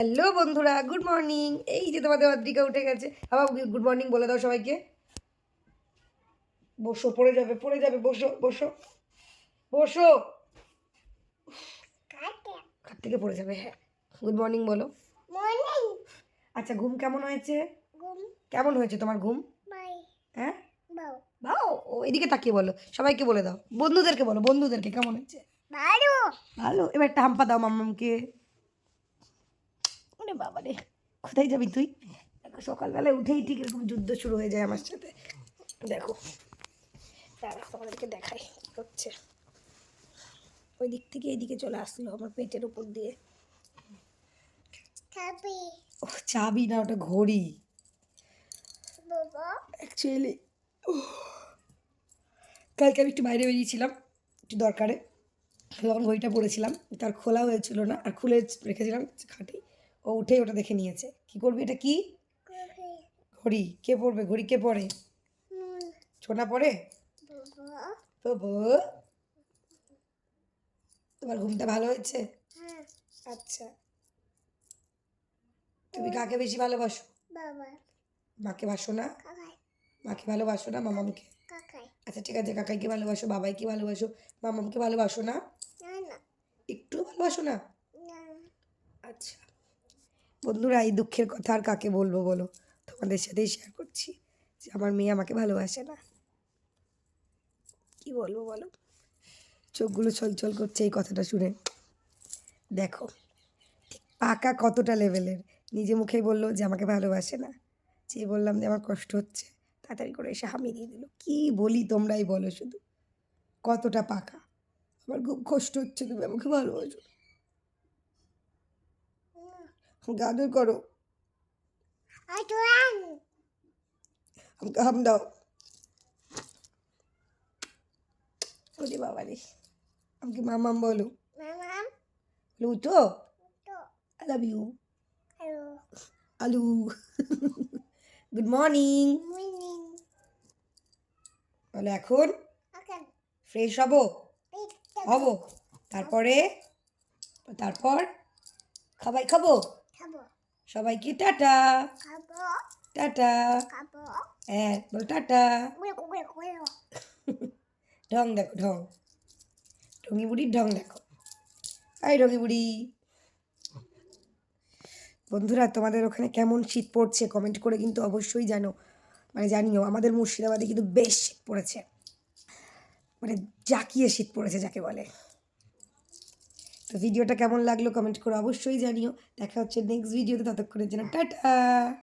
Hello বন্ধুরা good morning এই যে তোমাদের অদ্রিকা উঠে গেছে। আবার গুড মর্নিং বলে দাও সবাইকে। বসো পড়ে যাবে পড়ে যাবে বসো বসো বসো। খাট থেকে পড়ে যাবে? হ্যাঁ গুড মর্নিং বলো। আচ্ছা ঘুম কেমন হয়েছে? ঘুম। কেমন হয়েছে তোমার ঘুম? হ্যাঁ? বাও। ও এদিকে তাকিয়ে বলো সবাইকে বলে দাও। বন্ধুদেরকে বলো বন্ধুদেরকে কেমন হয়েছে? ভালো। ভালো এবার একটা হাম্পা দাও মাম্মামকে বাবা রে কোথায় যাবি তুই? দেখো সকালবেলায় উঠেই ঠিক এরকম যুদ্ধ শুরু হয়ে যায় আমার সাথে। দেখো দাঁড়া তোমাদেরকে দেখাই হচ্ছে। ওই দিক থেকে এইদিকে চলে আসলো আমার পেটের উপর দিয়ে। ও চাবি না ওটা ঘড়ি। বাবা। অ্যাকচুয়ালি কালকে আমি একটু বাইরে বেরিয়েছিলাম একটু দরকারে। তখন ঘড়িটা পড়েছিলাম তার খোলা হয়েছিল না আর খুলে রেখেছিলাম খাটে। ও উঠেই ওটা দেখে নিয়েছে। কি করবি? এটা কি? ঘড়ি। কে পড়বে? ঘড়ি কে পড়ে? ছোনা পড়ে? বাবা। তো বো তোমার ঘুমটা ভালো হয়েছে? হ্যাঁ। আচ্ছা। তুমি কাকে বেশি ভালোবাসো? মাকে বাসো না? মাকে ভালোবাসো না মামামকে? আচ্ছা ঠিক আছে। কাকাইকে ভালোবাসো বাবাইকে ভালোবাসো মামামকে ভালোবাসো না? একটু ভালোবাসো না? না। আচ্ছা। বন্ধুরা, এই দুঃখের কথা আর কাকে বলব বলো? তোমাদের সাথেই শেয়ার করছি যে আমার মেয়ে আমাকে ভালোবাসে না। কি বলব বলো? চোখগুলো ছলছল করছে এই কথাটা শুনে। দেখো, ঠিক পাকা কতটা লেভেলের নিজে মুখেই বলল যে আমাকে ভালোবাসে না। যে বললাম যে আমার কষ্ট হচ্ছে, তাড়াতাড়ি করে এসে হামি দিয়ে দিল। কী বলি তোমরাই বলো শুধু। কতটা পাকা। আমার খুব কষ্ট হচ্ছে তুমি আমাকে ভালোবাসো গাদর করো আমাকে হাম দাও ওরে বাবা রে আমাকে মামাম বলো তো আই লাভ ইউ আলু গুড মর্নিং বলো এখন ফ্রেশ হব? হব। তারপরে? তারপর খাবাই খাব খাব? সবাইকে টাটা। টাটা। হ্যাঁ বলো টাটা। ঢং দেখো ঢং। ঢঙ্গি বুড়ির ঢং দেখো। আই ঢঙ্গি বুড়ি। বন্ধুরা তোমাদের ওখানে কেমন শীত পড়ছে কমেন্ট করে কিন্তু অবশ্যই জানো। মানে জানিও আমাদের মুর্শিদাবাদে কিন্তু বেশ শীত পড়েছে। মানে জাকিয়ে শীত পড়েছে যাকে বলে। তো ভিডিওটা কেমন লাগল কমেন্ট করে অবশ্যই জানিও। দেখা হচ্ছে নেক্সট ভিডিওতে ততক্ষণের জন্য টাটা!